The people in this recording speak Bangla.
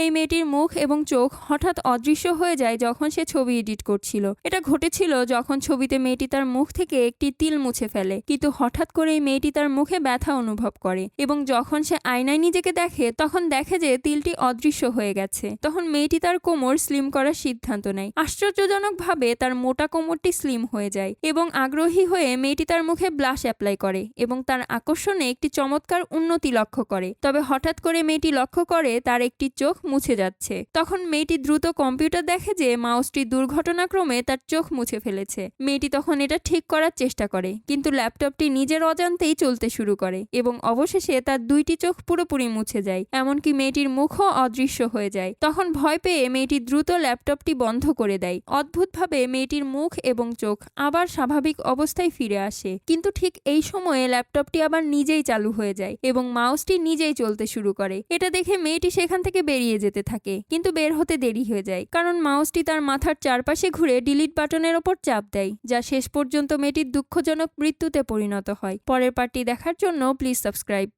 এই মেয়েটির মুখ এবং চোখ হঠাৎ অদৃশ্য হয়ে যায় যখন সে ছবি এডিট করছিল। এটা ঘটেছিল যখন ছবিতে মেয়েটি তার মুখ থেকে একটি তিল মুছে ফেলে। কিন্তু হঠাৎ করে এই মেয়েটি তার মুখে ব্যথা অনুভব করে এবং যখন সে আয়নায় নিজেকে দেখে, তখন দেখে যে তিলটি অদৃশ্য হয়ে গেছে। তখন মেয়েটি তার কোমর স্লিম করার সিদ্ধান্ত নেয়। আশ্চর্যজনকভাবে তার মোটা কোমরটি স্লিম হয়ে যায় এবং আগ্রহী হয়ে মেয়েটি তার মুখে ব্লাশ অ্যাপ্লাই করে এবং তার আকর্ষণে একটি চমৎকার উন্নতি লক্ষ্য করে। তবে হঠাৎ করে মেয়েটি লক্ষ্য করে তার একটি চোখ মুছে যাচ্ছে। তখন মেয়েটি দ্রুত কম্পিউটার দেখে যে মাউসটি দুর্ঘটনাক্রমে তার চোখ মুছে ফেলেছে। মেয়েটি তখন এটা ঠিক করার চেষ্টা করে, কিন্তু ল্যাপটপটি নিজের অজান্তেই চলতে শুরু করে এবং অবশেষে তার দুইটি চোখ পুরোপুরি মুছে যায়, এমনকি মেয়েটির মুখও অদৃশ্য হয়ে যায়। তখন ভয় পেয়ে মেয়েটি দ্রুত ল্যাপটপটি বন্ধ করে দেয়। অদ্ভুতভাবে মেয়েটির মুখ এবং চোখ আবার স্বাভাবিক অবস্থায় ফিরে আসে, কিন্তু ঠিক এই সময়ে ল্যাপটপটি আবার নিজেই চালু হয়ে যায় এবং মাউসটি নিজেই চলতে শুরু করে। এটা দেখে মেয়েটি সেখান থেকে বেরিয়ে যেতে থাকে। কিন্তু বের হতে দেরি হয়ে যায়। কারণ মাউসটি তার মাথার চারপাশে ঘুরে ডিলিট বাটনের ওপর চাপ দেয়, যা শেষ পর্যন্ত মেয়েটির দুঃখজনক মৃত্যুতে পরিণত হয়। পরের পার্টি দেখার জন্য প্লিজ সাবস্ক্রাইব।